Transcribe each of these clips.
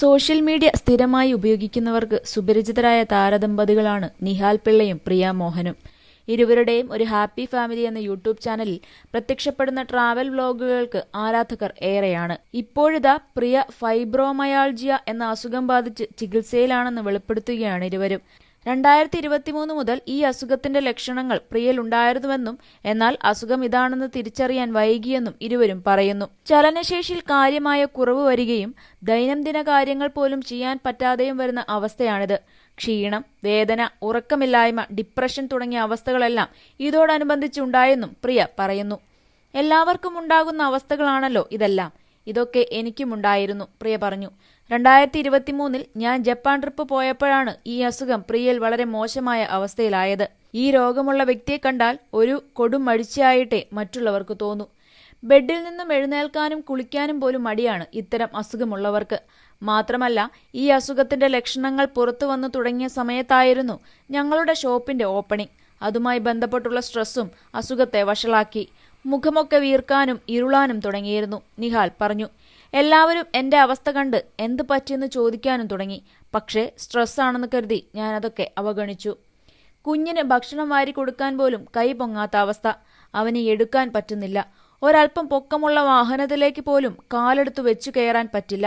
Social media സ്ഥിരമായി ഉപയോഗിക്കുന്നവർക്ക് സുപരിചിതരായ താരദമ്പതികളാണ് നിഹാൽ പിള്ളയും പ്രിയ മോഹനും. ഇരുവരുടെയും ഒരു ഹാപ്പി ഫാമിലി എന്ന യൂട്യൂബ് ചാനലിൽ പ്രത്യക്ഷപ്പെടുന്ന ട്രാവൽ വ്ലോഗുകൾക്ക് ആരാധകർ ഏറെയാണ്. ഇപ്പോഴിതാ പ്രിയ ഫൈബ്രോമയാൾജിയ എന്ന അസുഖം ബാധിച്ച് ചികിത്സയിലാണെന്ന് വെളിപ്പെടുത്തുകയാണ് ഇരുവരും. രണ്ടായിരത്തി ഇരുപത്തിമൂന്ന് മുതൽ ഈ അസുഖത്തിന്റെ ലക്ഷണങ്ങൾ പ്രിയൽ ഉണ്ടായിരുന്നുവെന്നും എന്നാൽ അസുഖം ഇതാണെന്ന് തിരിച്ചറിയാൻ വൈകിയെന്നും ഇരുവരും പറയുന്നു. ചലനശേഷിയിൽ കാര്യമായ കുറവ് വരികയും ദൈനംദിന കാര്യങ്ങൾ പോലും ചെയ്യാൻ പറ്റാതെയും വരുന്ന അവസ്ഥയാണിത്. ക്ഷീണം വേദന ഉറക്കമില്ലായ്മ ഡിപ്രഷൻ തുടങ്ങിയ അവസ്ഥകളെല്ലാം ഇതോടനുബന്ധിച്ചുണ്ടായെന്നും പ്രിയ പറയുന്നു. എല്ലാവർക്കും ഉണ്ടാകുന്ന അവസ്ഥകളാണല്ലോ ഇതെല്ലാം. ഇതൊക്കെ എനിക്കുമുണ്ടായിരുന്നു പ്രിയ പറഞ്ഞു. രണ്ടായിരത്തി ഇരുപത്തി മൂന്നിൽ ഞാൻ ജപ്പാൻ ട്രിപ്പ് പോയപ്പോഴാണ് ഈ അസുഖം പ്രിയയിൽ വളരെ മോശമായ അവസ്ഥയിലായത്. ഈ രോഗമുള്ള വ്യക്തിയെ കണ്ടാൽ ഒരു കൊടും മടിച്ചായിട്ടേ മറ്റുള്ളവർക്ക് തോന്നു. ബെഡിൽ നിന്നും എഴുന്നേൽക്കാനും കുളിക്കാനും പോലും മടിയാണ് ഇത്തരം അസുഖമുള്ളവർക്ക്. മാത്രമല്ല ഈ അസുഖത്തിന്റെ ലക്ഷണങ്ങൾ പുറത്തു വന്നു തുടങ്ങിയ സമയത്തായിരുന്നു ഞങ്ങളുടെ ഷോപ്പിന്റെ ഓപ്പണിംഗ്. അതുമായി ബന്ധപ്പെട്ടുള്ള സ്ട്രെസ്സും അസുഖത്തെ വഷളാക്കി. മുഖമൊക്കെ വീർക്കാനും ഇരുളാനും തുടങ്ങിയിരുന്നു. നിഹാൽ പറഞ്ഞു എല്ലാവരും എന്റെ അവസ്ഥ കണ്ട് എന്ത് പറ്റിയെന്ന് ചോദിക്കാനും തുടങ്ങി. പക്ഷേ സ്ട്രെസ്സാണെന്ന് കരുതി ഞാനതൊക്കെ അവഗണിച്ചു. കുഞ്ഞിന് ഭക്ഷണം വാരി കൊടുക്കാൻ പോലും കൈ പൊങ്ങാത്ത അവസ്ഥ. അവനെ എടുക്കാൻ പറ്റുന്നില്ല. ഒരല്പം പൊക്കമുള്ള വാഹനത്തിലേക്ക് പോലും കാലെടുത്തു വെച്ചു കയറാൻ പറ്റില്ല.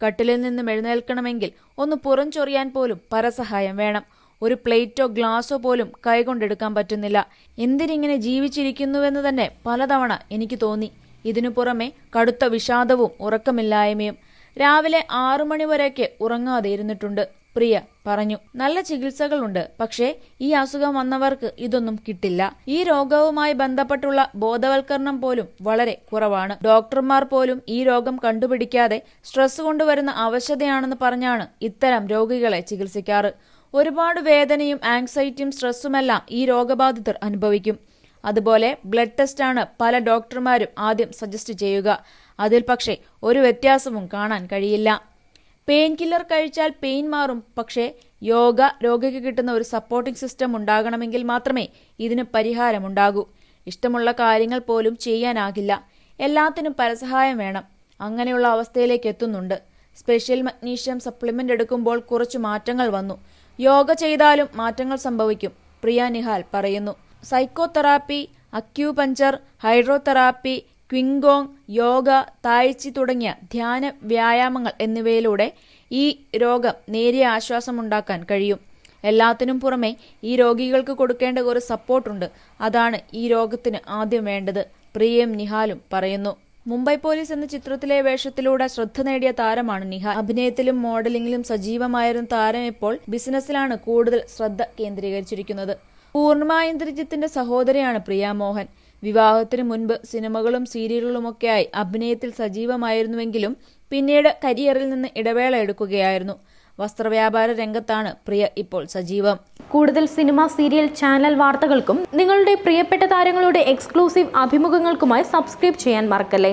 കട്ടിലിൽ നിന്നും എഴുന്നേൽക്കണമെങ്കിൽ ഒന്ന് പുറംചൊറിയാൻ പോലും പരസഹായം വേണം. ഒരു പ്ലേറ്റോ ഗ്ലാസോ പോലും കൈകൊണ്ടെടുക്കാൻ പറ്റുന്നില്ല. എന്തിനിങ്ങനെ ജീവിച്ചിരിക്കുന്നുവെന്ന് തന്നെ പലതവണ എനിക്ക് തോന്നി. ഇതിനു പുറമെ കടുത്ത വിഷാദവും ഉറക്കമില്ലായ്മയും രാവിലെ ആറു മണിവരെയൊക്കെ ഉറങ്ങാതെ ഇരുന്നിട്ടുണ്ട്. പ്രിയ പറഞ്ഞു നല്ല ചികിത്സകളുണ്ട് പക്ഷേ ഈ അസുഖം വന്നവർക്ക് ഇതൊന്നും കിട്ടില്ല. ഈ രോഗവുമായി ബന്ധപ്പെട്ടുള്ള ബോധവൽക്കരണം പോലും വളരെ കുറവാണ്. ഡോക്ടർമാർ പോലും ഈ രോഗം കണ്ടുപിടിക്കാതെ സ്ട്രെസ് കൊണ്ടുവരുന്ന അവശതയാണെന്ന് പറഞ്ഞാണ് ഇത്തരം രോഗികളെ ചികിത്സിക്കാറ്. ഒരുപാട് വേദനയും ആങ്സൈറ്റിയും സ്ട്രെസ്സുമെല്ലാം ഈ രോഗബാധിതർ അനുഭവിക്കും. അതുപോലെ ബ്ലഡ് ടെസ്റ്റാണ് പല ഡോക്ടർമാരും ആദ്യം സജസ്റ്റ് ചെയ്യുക. അതിൽ പക്ഷേ ഒരു വ്യത്യാസവും കാണാൻ കഴിയില്ല. പെയിൻ കില്ലർ കഴിച്ചാൽ പെയിൻ മാറും. പക്ഷേ യോഗ രോഗിക്ക് കിട്ടുന്ന ഒരു സപ്പോർട്ടിംഗ് സിസ്റ്റം ഉണ്ടാകണമെങ്കിൽ മാത്രമേ ഇതിന് പരിഹാരമുണ്ടാകൂ. ഇഷ്ടമുള്ള കാര്യങ്ങൾ പോലും ചെയ്യാനാകില്ല. എല്ലാത്തിനും പരസഹായം വേണം. അങ്ങനെയുള്ള അവസ്ഥയിലേക്ക് എത്തുന്നുണ്ട്. സ്പെഷ്യൽ മഗ്നീഷ്യം സപ്ലിമെന്റ് എടുക്കുമ്പോൾ കുറച്ച് മാറ്റങ്ങൾ വന്നു. യോഗ ചെയ്താലും മാറ്റങ്ങൾ സംഭവിക്കും. പ്രിയ നിഹാൽ പറയുന്നു. Psychotherapy acupuncture hydrotherapy qigong yoga tai chi തുടങ്ങിയ ധ്യാന വ്യായാമങ്ങൾ എന്നിവയിലൂടെ ഈ രോഗം നേരിയ ആശ്വാസമുണ്ടാക്കാൻ കഴിയും. എല്ലാത്തിനും പുറമെ ഈ രോഗികൾക്ക് കൊടുക്കേണ്ട ഒരു സപ്പോർട്ടുണ്ട്. അതാണ് ഈ രോഗത്തിന് ആദ്യം വേണ്ടത്. പ്രിയം നിഹാലും പറയുന്നു. മുംബൈ പോലീസ് എന്ന ചിത്രത്തിലെ വേഷത്തിലൂടെ ശ്രദ്ധ നേടിയ താരമാണ് നിഹ. അഭിനയത്തിലും മോഡലിംഗിലും സജീവമായിരുന്ന താരം ഇപ്പോൾ ബിസിനസ്സിലാണ് കൂടുതൽ ശ്രദ്ധ കേന്ദ്രീകരിച്ചിരിക്കുന്നത്. പൂർണിമ ഇന്ദ്രജിത്തിന്റെ സഹോദരിയാണ് പ്രിയ മോഹൻ. വിവാഹത്തിന് മുൻപ് സിനിമകളും സീരിയലുകളുമൊക്കെയായി അഭിനയത്തിൽ സജീവമായിരുന്നുവെങ്കിലും പിന്നീട് കരിയറിൽ നിന്ന് ഇടവേള എടുക്കുകയായിരുന്നു. വസ്ത്രവ്യാപാര രംഗത്താണ് പ്രിയ ഇപ്പോൾ സജീവം. കൂടുതൽ സിനിമ സീരിയൽ ചാനൽ വാർത്തകൾക്കും നിങ്ങളുടെ പ്രിയപ്പെട്ട താരങ്ങളുടെ എക്സ്ക്ലൂസീവ് അഭിമുഖങ്ങൾക്കുമായി സബ്സ്ക്രൈബ് ചെയ്യാൻ മറക്കല്ലേ?